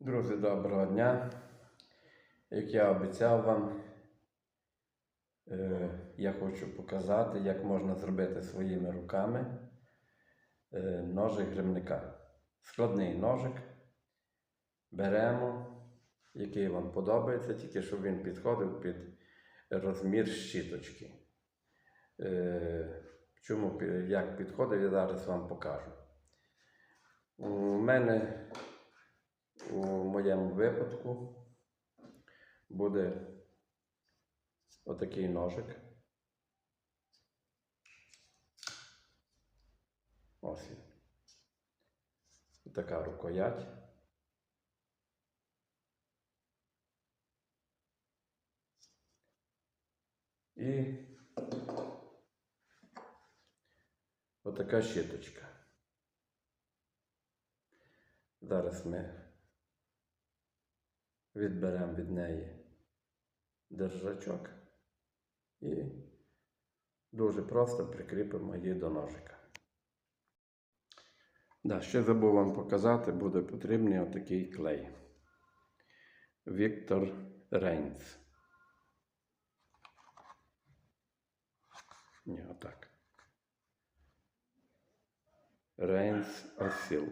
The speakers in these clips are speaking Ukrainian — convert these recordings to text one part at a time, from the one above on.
Друзі, доброго дня. Як я обіцяв вам, е, я хочу показати, як можна зробити своїми руками е, ножик грибника. Складний ножик. Беремо, який вам подобається, тільки щоб він підходив під розмір щіточки. Е, Чому як підходить, я зараз вам покажу. У мене у моєму випадку буде отакий ножик. Ось він. Така рукоять. І отака щиточка. Зараз ми відберемо від неї держачок і дуже просто прикріпимо її до ножика. Да, ще забув вам показати, буде потрібний отакий клей. Віктор Рейнс. Ні, отак. Рейнс Осіл.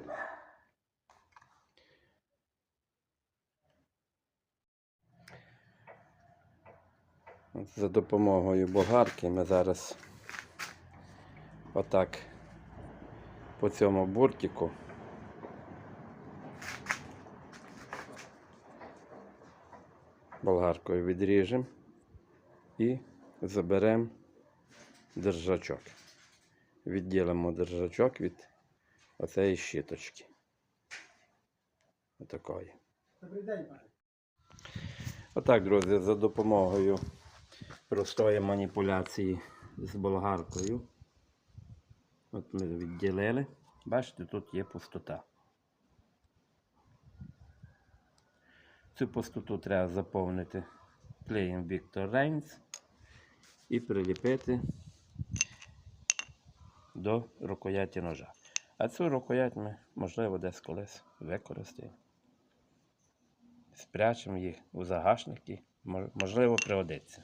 От За допомогою болгарки ми зараз отак по цьому буртику болгаркою відріжемо і заберемо держачок. Відділимо держачок від оцеї щиточки. Отакої. Добрий день. Отак, друзі, за допомогою простої маніпуляції з болгаркою. От ми відділили. Бачите, тут є пустота. Цю пустоту треба заповнити клеєм Victor Reigns і приліпити до рукояті ножа. А цю рукоять ми, можливо, десь колись використаємо. Спрячемо їх у загашники, можливо, пригодиться.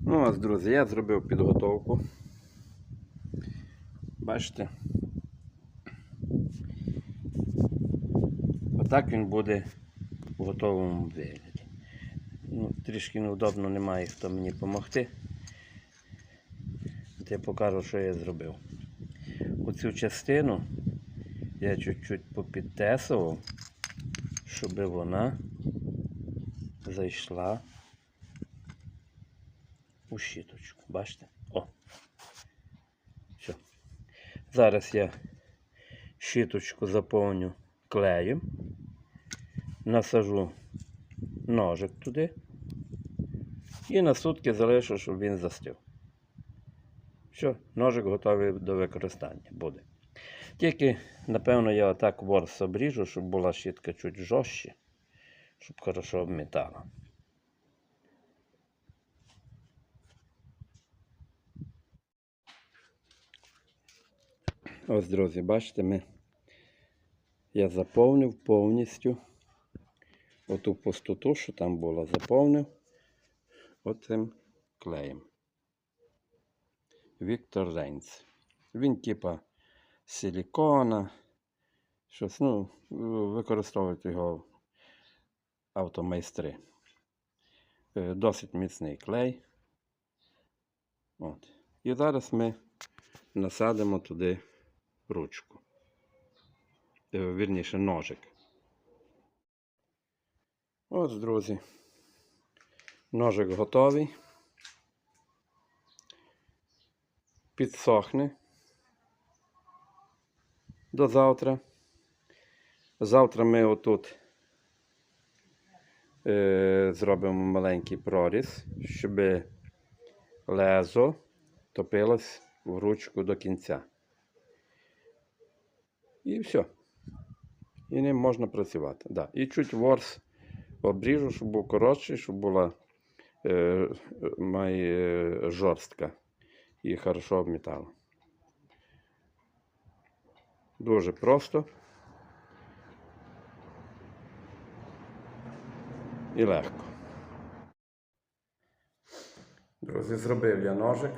Ну, ось, друзі, я зробив підготовку. Бачите? Отак він буде в готовому вигляді. Ну, трішки неудобно, немає хто мені допомогти. От я покажу, що я зробив. Оцю частину я чуть-чуть попідтесував, щоб вона зайшла у щіточку. Бачите? О. Все. Зараз я щіточку заповню клеєм, насажу ножик туди і на сутки залишу, щоб він застив. Все, ножик готовий до використання буде. Тільки, напевно, я отак ворс обріжу, щоб була щітка чуть жорстче, щоб хорошо обмітала. Ось, друзі, бачите, ми... я заповнив повністю оту пустоту, що там була, заповнив оцим клеєм. Віктор Рейнс. Він типа силікона, щось, ну, використовують його автомайстри. Е, Досить міцний клей. От. І зараз ми насадимо туди ручку. Е, Вірніше, ножик. Ось, друзі. Ножик готовий. Підсохне до завтра. Завтра ми отут е, зробимо маленький проріз, щоб лезо топилось в ручку до кінця. І все. І ним можна працювати. Да. І чуть ворс обріжу, щоб був коротший, щоб була е, має е, жорстка і хорошо обмітала. Дуже просто і легко. Друзі, зробив я ножик.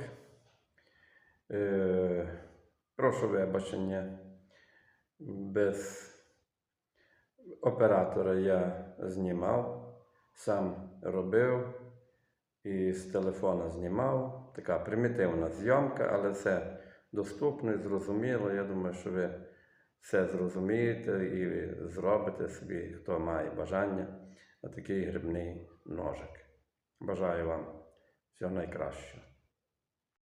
Е, прошу вибачення. Без оператора я знімав, сам робив і з телефона знімав. Така примітивна зйомка, але все доступно і зрозуміло. Я думаю, що ви все зрозумієте і зробите собі, хто має бажання, на такий грибний ножик. Бажаю вам всього найкращого.